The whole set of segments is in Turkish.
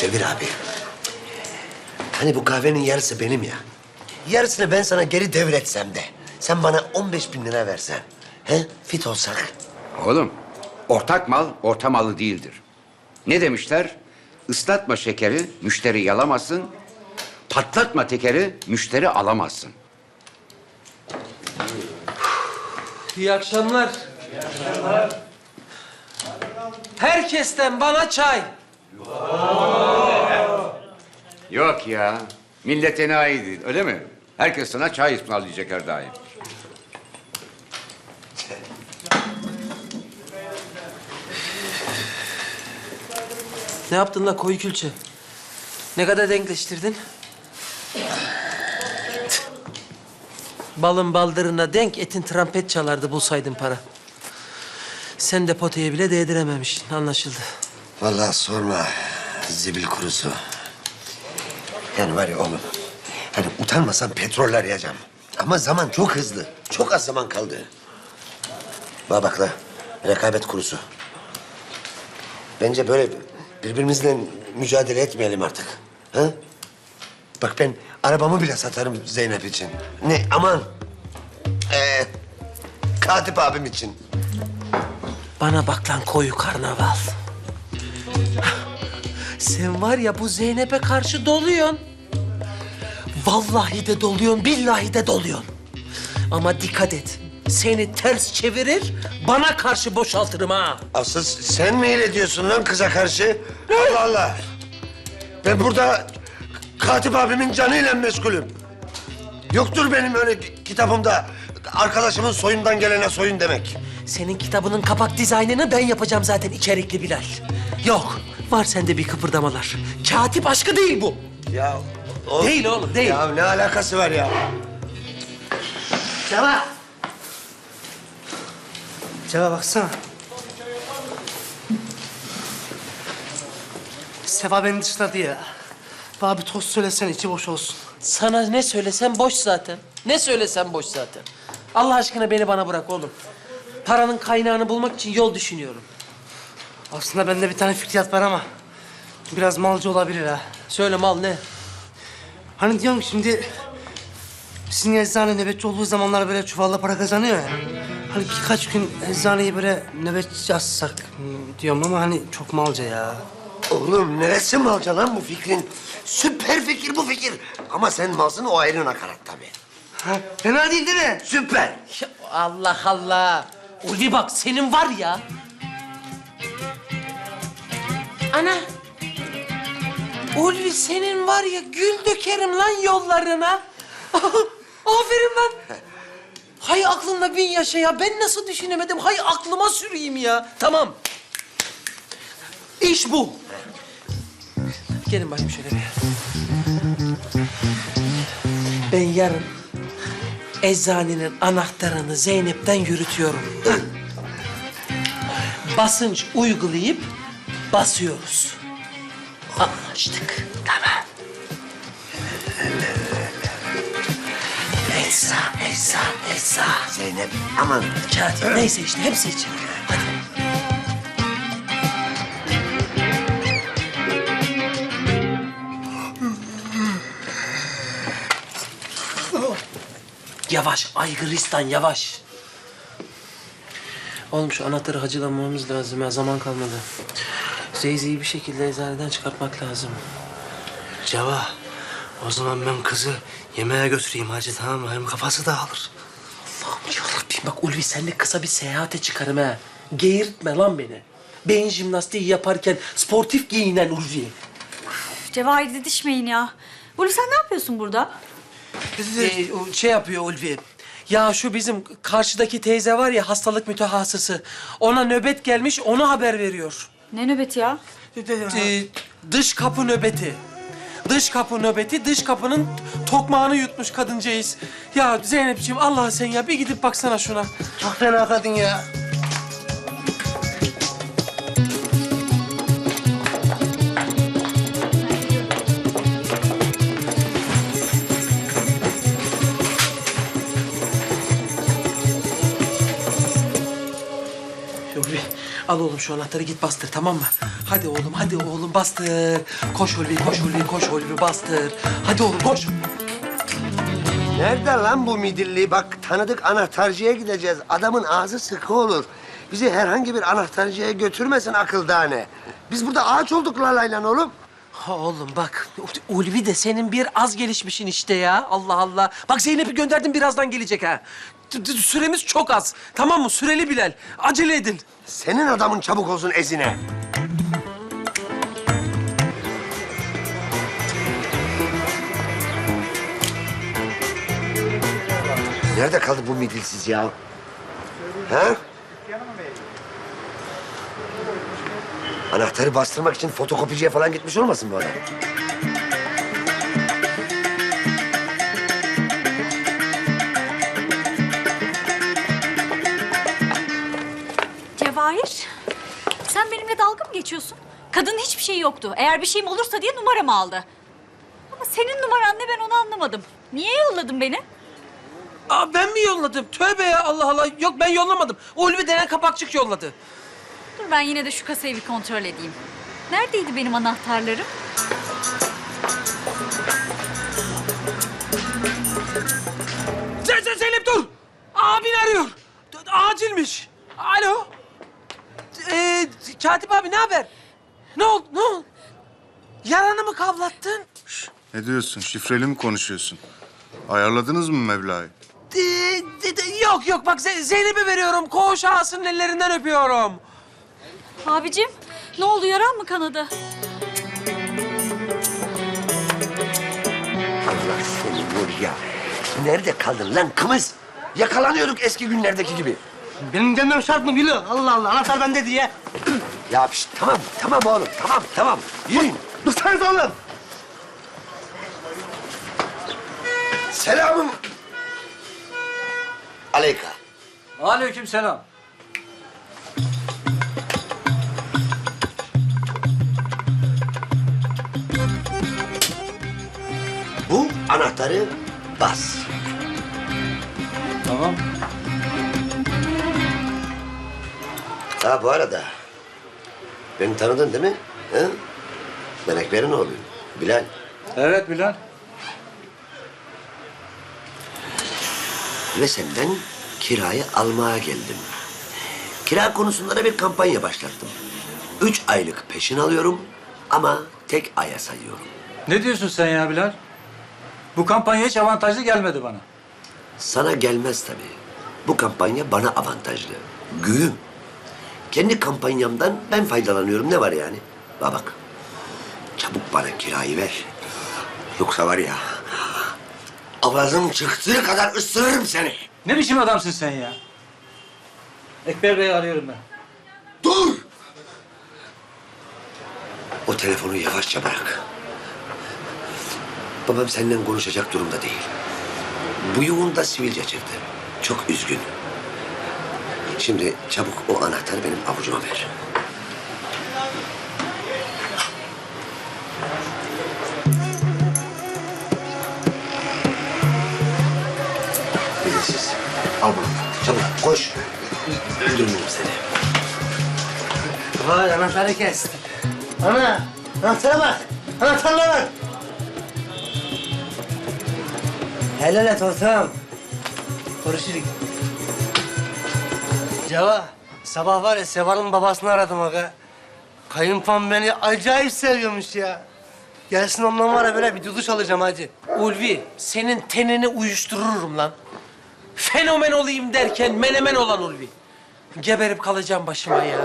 Cevir abi. Hani bu kahvenin yarısı benim ya. Yarısını ben sana geri devretsem de. Sen bana 15 bin lira versen. He? Fit olsak. Oğlum, ortak mal orta malı değildir. Ne demişler? Islatma şekeri, müşteri yalamasın. Patlatma tekeri, müşteri alamazsın. İyi akşamlar. Herkesten bana çay. Yok ya, millet enayi değil, öyle mi? Herkes sana çay ısmarlayacak her daim. Ne yaptın la koyu külçe? Ne kadar denkleştirdin? Balın baldırına denk, etin trampet çalardı bulsaydın para. Sen de potaya bile değdirememişsin, anlaşıldı. Vallahi sorma. Zibil kurusu. Yani var ya oğlum. Hani utanmasam petrol arayacağım. Ama zaman çok hızlı. Çok az zaman kaldı. Bana bak la. Rekabet kurusu. Bence böyle birbirimizle mücadele etmeyelim artık. Ha? Bak ben arabamı bile satarım Zeynep için. Ne aman. Ee, Katip abim için. Bana bak lan koyu karnaval. Sen var ya bu Zeynep'e karşı doluyorsun. Vallahi de doluyorsun, billahi de doluyorsun. Ama dikkat et. Seni ters çevirir, bana karşı boşaltırım ha. Asıl sen mi öyle diyorsun lan kıza karşı? Allah Allah. Ben burada Katip abimin canıyla meşgulüm. Yoktur benim öyle kitabımda arkadaşımın soyundan gelene soyun demek. Senin kitabının kapak dizaynını ben yapacağım zaten içerikli Bilal. Yok, var sende bir kıpırdamalar. Katip aşkı değil bu. Ya o- Değil oğlum, değil. Ya ne alakası var ya? Ceva. Ceva baksana. Seva beni dışladı ya. Bana bir tost söylesene içi boş olsun. Sana ne söylesem boş zaten. Ne söylesem boş zaten. Allah aşkına beni bana bırak oğlum. Paranın kaynağını bulmak için yol düşünüyorum. Aslında bende bir tane fikriyat var ama biraz malcı olabilir ha. Söyle mal ne? Hani diyorum ki şimdi sizin eczane nöbetçi olduğu zamanlar böyle çuvalla para kazanıyor ya. Hani birkaç gün eczaneyi böyle nöbetçi açsak diyorum ama hani çok malca ya. Oğlum neresi malca lan bu fikrin? Süper fikir bu fikir. Ama sen malsın o ayrı nakarat tabii. Ha, fena değil değil mi? Süper. Ya Allah Allah. Ulvi bak senin var ya. Ana. Ulvi senin var ya gül dökerim lan yollarına. Aferin lan. Hay aklında bin yaşa ya. Ben nasıl düşünemedim? Hay aklıma süreyim ya. Tamam. İş bu. Gelin bakayım şöyle bir. Ben yarın eczanenin anahtarını Zeynep'ten yürütüyorum. Basınç uygulayıp basıyoruz. Anlaştık. Tamam. Ecza, ecza, ecza. Zeynep aman. Katip neyse işte hepsi için. Hadi. Yavaş, aygıristan yavaş. Oğlum şu anahtarı hacılamamız lazım ya, zaman kalmadı. Zeyzi'yi bir şekilde eczaneden çıkartmak lazım. Ceva, o zaman ben kızı yemeğe götüreyim hacı tamam mı? Hem kafası dağılır. Allah'ım yarabbim bak Ulvi seninle kısa bir seyahate çıkarım ha. Geğirtme lan beni. Beyin jimnastiği yaparken sportif giyinen Ulvi. Cevahir didişmeyin ya. Ulvi sen ne yapıyorsun burada? Ee, o şey yapıyor Ulvi. Ya şu bizim karşıdaki teyze var ya hastalık mütehassısı. Ona nöbet gelmiş onu haber veriyor. Ne nöbeti ya? Ee, dış kapı nöbeti. Dış kapı nöbeti, dış kapının tokmağını yutmuş kadıncağız. Ya Zeynepciğim Allah sen ya bir gidip baksana şuna. Çok fena kadın ya. Al oğlum şu anahtarı git bastır tamam mı? Hadi oğlum hadi oğlum bastır. Koş Ulvi koş Ulvi koş Ulvi bastır. Hadi oğlum koş. Nerede lan bu midilli? Bak tanıdık anahtarcıya gideceğiz. Adamın ağzı sıkı olur. Bizi herhangi bir anahtarcıya götürmesin akıl tane. Biz burada ağaç olduk lalayla oğlum. Ha oğlum bak Ulvi de senin bir az gelişmişin işte ya. Allah Allah. Bak Zeynep'i gönderdim birazdan gelecek ha. Süremiz çok az. Tamam mı? Süreli Bilal. Acele edin. Senin adamın çabuk olsun ezine. Nerede kaldı bu midilsiz ya? Ha? Anahtarı bastırmak için fotokopiciye falan gitmiş olmasın bu adam? Cevahir, sen benimle dalga mı geçiyorsun? Kadının hiçbir şeyi yoktu. Eğer bir şeyim olursa diye numaramı aldı. Ama senin numaran ne ben onu anlamadım. Niye yolladın beni? Aa ben mi yolladım? Tövbe ya Allah Allah. Yok ben yollamadım. Ulvi denen kapakçık yolladı. Dur ben yine de şu kasayı bir kontrol edeyim. Neredeydi benim anahtarlarım? Sen, sen Zeynep dur. Abin arıyor. D- Acilmiş. Alo. Ee, Katip abi ne haber? Ne oldu? Ne oldu? Yaranı mı kavlattın? Ne diyorsun? Şifreli mi konuşuyorsun? Ayarladınız mı Mevla'yı? Ee, de- de- yok yok bak Ze- Zeynep'e veriyorum. Koğuş ağasının ellerinden öpüyorum. Abicim, ne oldu yaran mı kanadı? Allah seni vur ya. Nerede kaldın lan kımız? Yakalanıyorduk eski günlerdeki gibi. Benim gelmem şart mı biliyor? Allah Allah anahtar bende diye. Ya şişt, tamam, tamam oğlum, tamam, tamam. Yürüyün. Dursanız oğlum. Selamın. Aleyka. Aleyküm selam. Bu anahtarı bas. Tamam. Ha bu arada beni tanıdın değil mi? Ha? Ben Ekber'in oğluyum. Bilal. Evet Bilal. Ve senden kirayı almaya geldim. Kira konusunda da bir kampanya başlattım. Üç aylık peşin alıyorum ama tek aya sayıyorum. Ne diyorsun sen ya Bilal? Bu kampanya hiç avantajlı gelmedi bana. Sana gelmez tabii. Bu kampanya bana avantajlı. Güğüm. Kendi kampanyamdan ben faydalanıyorum. Ne var yani? Bak bak. Çabuk bana kirayı ver. Yoksa var ya... Avazım çıktığı kadar ısırırım seni. Ne biçim adamsın sen ya? Ekber Bey'i arıyorum ben. Dur! O telefonu yavaşça bırak. Babam seninle konuşacak durumda değil. Buyuğunda sivilce çıktı. Çok üzgün. Şimdi çabuk o anahtarı benim avucuma ver. Bilirsiz. Al bunu. Çabuk koş. Öldürmeyeyim seni. Vay anahtarı kesti. Ana anahtara bak. Anahtarlara bak. Helal et ortağım. Görüşürüz. Ceva, sabah var ya Seva'nın babasını aradım aga. Kayınpam beni acayip seviyormuş ya. Gelsin ondan var ya böyle bir duduş alacağım hacı. Ulvi senin tenini uyuştururum lan. Fenomen olayım derken menemen olan Ulvi. Geberip kalacağım başıma ya.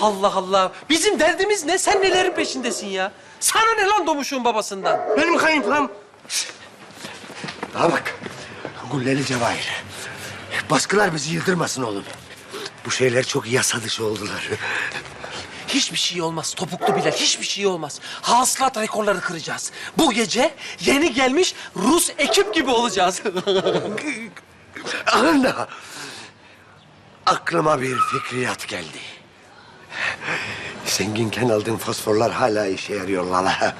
Allah Allah. Bizim derdimiz ne? Sen nelerin peşindesin ya? Sana ne lan domuşun babasından? Benim kayınpam. Bana bak. Gulleli Cevahir. Baskılar bizi yıldırmasın oğlum. Bu şeyler çok yasa dışı oldular. Hiçbir şey olmaz topuklu Bilal. Hiçbir şey olmaz. Hasılat rekorları kıracağız. Bu gece yeni gelmiş Rus ekip gibi olacağız. Anla. Aklıma bir fikriyat geldi. Zenginken aldığım fosforlar hala işe yarıyor Lala.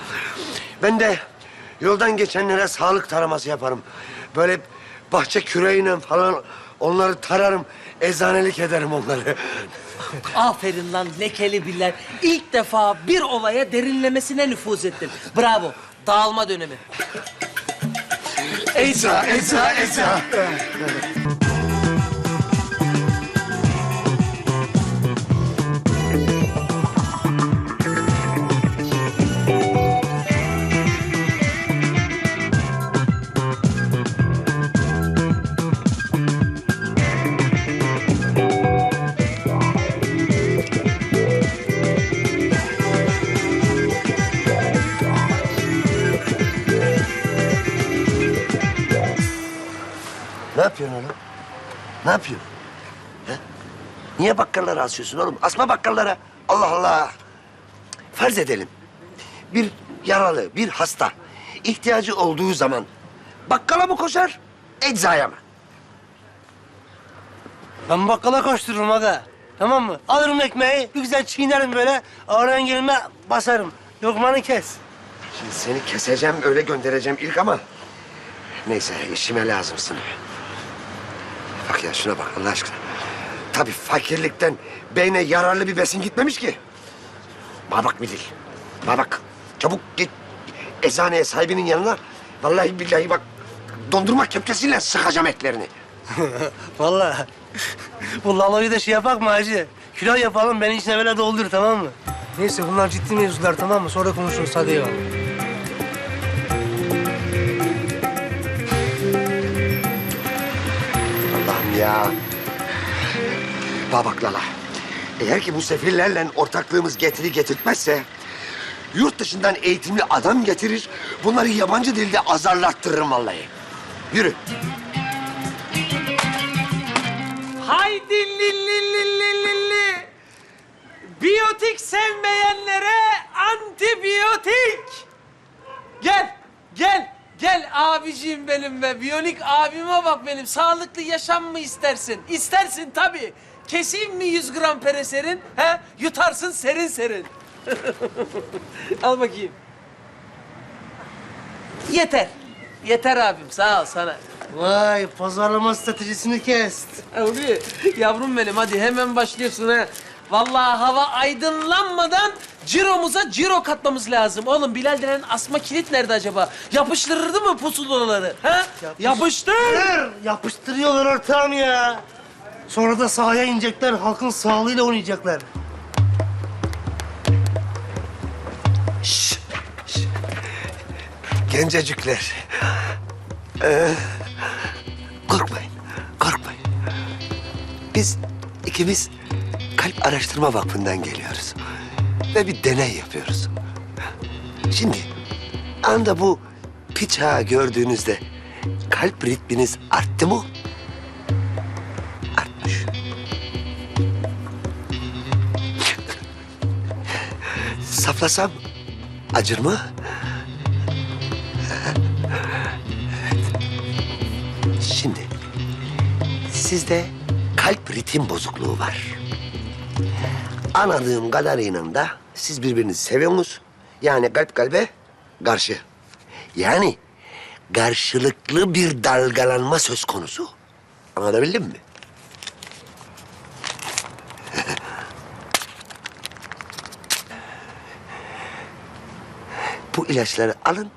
Ben de yoldan geçenlere sağlık taraması yaparım. Böyle bahçe küreğiyle falan onları tararım. Eczanelik ederim onları. Aferin lan lekeli biller. İlk defa bir olaya derinlemesine nüfuz ettin. Bravo. Dağılma dönemi. Eza, Eza, Eza. Yapıyorsun oğlum? Ne yapıyorsun? He? Niye bakkallara asıyorsun oğlum? Asma bakkallara. Allah Allah. Farz edelim. Bir yaralı, bir hasta ihtiyacı olduğu zaman bakkala mı koşar, eczaya mı? Ben bakkala koştururum aga. Tamam mı? Alırım ekmeği, bir güzel çiğnerim böyle. Ağrıyan gelime basarım. Lokmanı kes. Şimdi seni keseceğim, öyle göndereceğim ilk ama... Neyse, işime lazımsın. Bak ya şuna bak Allah aşkına. Tabii fakirlikten beyne yararlı bir besin gitmemiş ki. Bana bak Midil. Bana bak. Çabuk git eczaneye sahibinin yanına. Vallahi billahi bak dondurma kepçesiyle sıkacağım etlerini. Vallahi. Bu laloyu da şey yapak mı hacı? Kilo yapalım, beni içine böyle doldur tamam mı? Neyse bunlar ciddi mevzular tamam mı? Sonra konuşuruz hadi eyvallah. Ya. Bana bak Lala. Eğer ki bu sefillerle ortaklığımız getiri getirtmezse... ...yurt dışından eğitimli adam getirir... ...bunları yabancı dilde azarlattırırım vallahi. Yürü. Haydi li li li li li li. Biyotik sevmeyenlere antibiyotik. Gel, gel, gel abiciğim benim be. Biyonik abime bak benim. Sağlıklı yaşam mı istersin? İstersin tabii. Keseyim mi 100 gram pereserin? He? Yutarsın serin serin. Al bakayım. Yeter. Yeter abim. Sağ ol sana. Vay pazarlama stratejisini kest. Abi yavrum benim hadi hemen başlıyorsun ha. Vallahi hava aydınlanmadan ciromuza ciro katmamız lazım. Oğlum Bilal denen asma kilit nerede acaba? Yapıştırırdı mı pusulaları? Ha? Yapıştır. Yapıştır. Yapıştırıyorlar ortağım ya. Sonra da sahaya inecekler, halkın sağlığıyla oynayacaklar. Gencecikler. Ee, korkmayın, korkmayın. Biz ikimiz Kalp Araştırma Vakfı'ndan geliyoruz. Ve bir deney yapıyoruz. Şimdi anda bu piçağı gördüğünüzde kalp ritminiz arttı mı? Artmış. Saflasam acır mı? Şimdi sizde kalp ritim bozukluğu var. Anladığım kadarıyla da siz birbirinizi seviyorsunuz. Yani kalp kalbe karşı. Yani karşılıklı bir dalgalanma söz konusu. Anlatabildim mi? Bu ilaçları alın,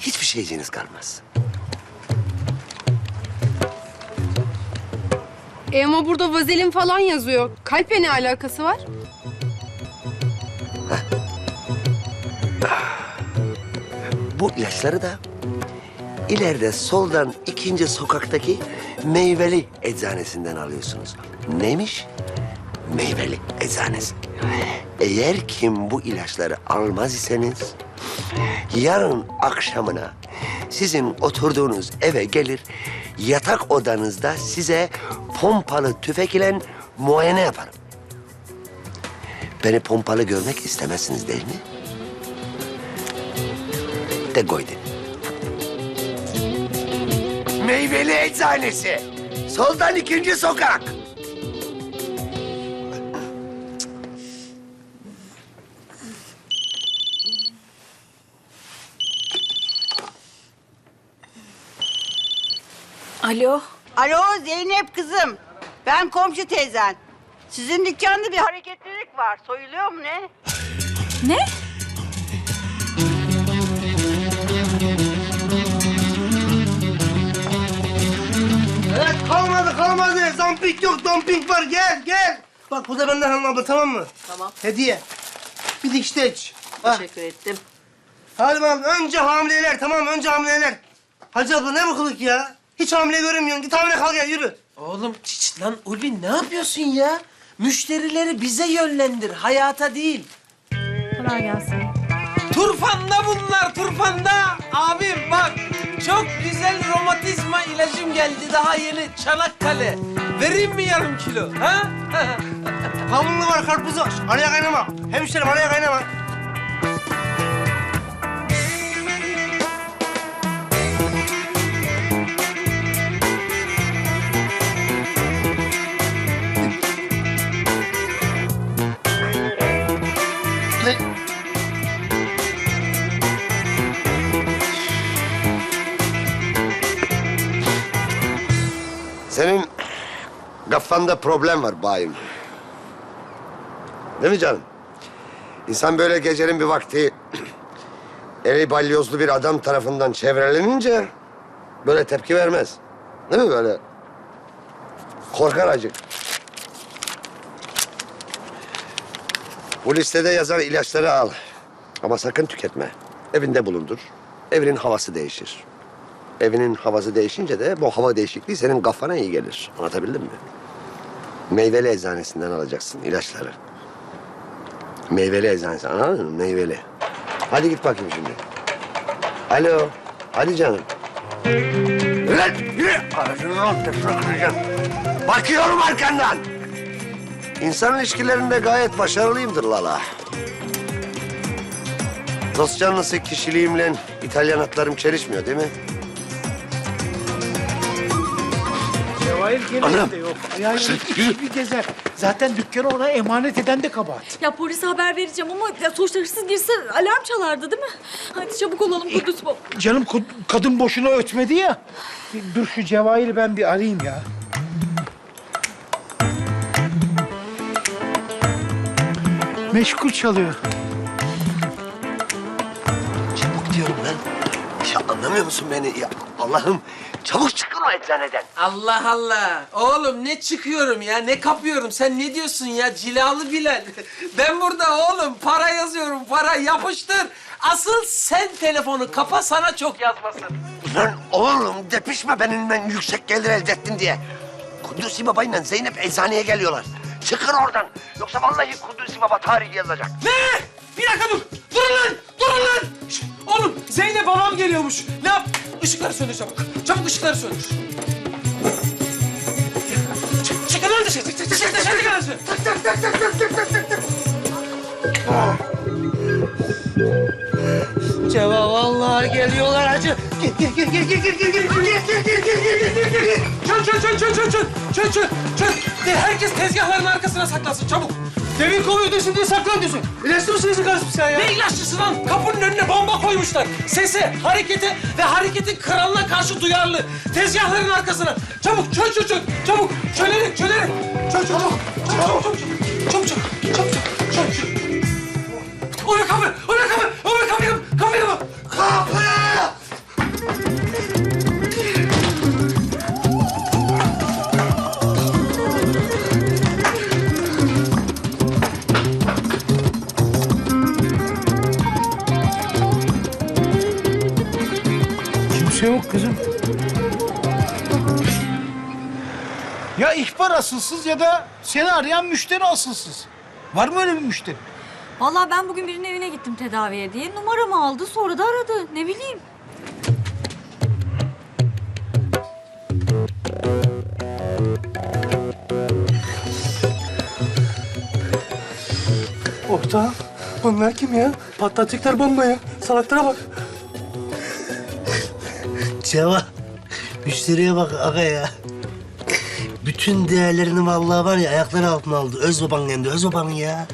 hiçbir şeyciğiniz kalmaz. E ama burada vazelin falan yazıyor. Kalple ne alakası var? Bu ilaçları da ileride soldan ikinci sokaktaki meyveli eczanesinden alıyorsunuz. Neymiş? Meyveli eczanesi. Eğer kim bu ilaçları almaz iseniz yarın akşamına sizin oturduğunuz eve gelir yatak odanızda size pompalı tüfek ile muayene yaparım. Beni pompalı görmek istemezsiniz değil mi? de koydun. Meyveli eczanesi. Soldan ikinci sokak. Alo. Alo Zeynep kızım. Ben komşu teyzen. Sizin dükkanda bir hareketlilik var. Soyuluyor mu ne? Ne? Evet kalmadı kalmadı. Zamping yok dumping var gel gel. Bak bu da benden hanım abla tamam mı? Tamam. Hediye. Bir dikişteç. Teşekkür ettim. Hadi bakalım önce hamileler tamam mı? önce hamileler. Hacı abla ne bu kılık ya? Hiç hamile görünmüyorsun. Git hamile kal gel yürü. Oğlum çiç lan Ulvi ne yapıyorsun ya? Müşterileri bize yönlendir, hayata değil. Kolay gelsin. Turfanda bunlar, turfanda. Abim bak, çok güzel romatizma ilacım geldi daha yeni Çanakkale. Vereyim mi yarım kilo? Ha? Kavunlu var karpuzu var. Araya kaynama. Hemşerim araya kaynama. Kafanda problem var bayım. Değil mi canım? İnsan böyle gecenin bir vakti eli balyozlu bir adam tarafından çevrelenince böyle tepki vermez. Değil mi böyle? Korkar acık. Bu listede yazan ilaçları al. Ama sakın tüketme. Evinde bulundur. Evinin havası değişir. Evinin havası değişince de bu hava değişikliği senin kafana iyi gelir. Anlatabildim mi? Meyveli eczanesinden alacaksın ilaçları. Meyveli eczanesi anladın mı? Meyveli. Hadi git bakayım şimdi. Alo. Hadi canım. Lan yürü. Bakıyorum arkandan. İnsan ilişkilerinde gayet başarılıyımdır Lala. Dost canlısı kişiliğimle İtalyan atlarım çelişmiyor değil mi? Gene Anam. evde yok. Yani iki bir gezer. Zaten dükkanı ona emanet eden de kabahat. Ya polise haber vereceğim ama ya sonuçta hırsız girse alarm çalardı değil mi? Hadi çabuk olalım Kudüs baba. Canım kadın boşuna ötmedi ya. Dur şu Cevahir'i ben bir arayayım ya. Meşgul çalıyor. Çabuk diyorum lan. Ya anlamıyor musun beni? Ya Allah'ım çabuk çıkın o eczaneden. Allah Allah. Oğlum ne çıkıyorum ya, ne kapıyorum? Sen ne diyorsun ya cilalı Bilal? Ben burada oğlum para yazıyorum, para yapıştır. Asıl sen telefonu kapa sana çok yazmasın. Lan oğlum depişme benimle yüksek gelir elde ettin diye. Kudusi babayla Zeynep eczaneye geliyorlar. Çıkın oradan. Yoksa vallahi Kudusi baba tarihi yazacak. Ne? Bir dakika dur. Durun lan, durun lan. Şş, oğlum Zeynep babam geliyormuş. Ne yap? Işıkları söndür çabuk. Çabuk ışıkları söndür. Çık, çıkın lan dışarı. Çık, çık, dışarı, dışarı çıkın lan dışarı. Ceva vallahi geliyorlar hacı. Gel gel gel gel gel gel gel gel gel gel gel gel gel gel gel. Çön çön çön çön çön çön çön çön çön. De herkes tezgahların arkasına saklansın çabuk. Devin kovuyor diyorsun diye saklan diyorsun. İlaçlı mısın kardeşim sen ya? Ne ilaççısı lan? Kapının önüne bomba koymuşlar. Sese, harekete ve hareketin kralına karşı duyarlı. Tezgahların arkasına. Çabuk çön çön çön. Çabuk çölelim çölelim. Ya da seni arayan müşteri asılsız. Var mı öyle bir müşteri? Vallahi ben bugün birinin evine gittim tedaviye diye. Numaramı aldı sonra da aradı. Ne bileyim. Orta. Bunlar kim ya? Patlatacaklar bombayı. Salaklara bak. Ceva. Müşteriye bak aga ya. Bütün değerlerini vallahi var ya ayakları altına aldı. Öz baban hem öz babanın ya.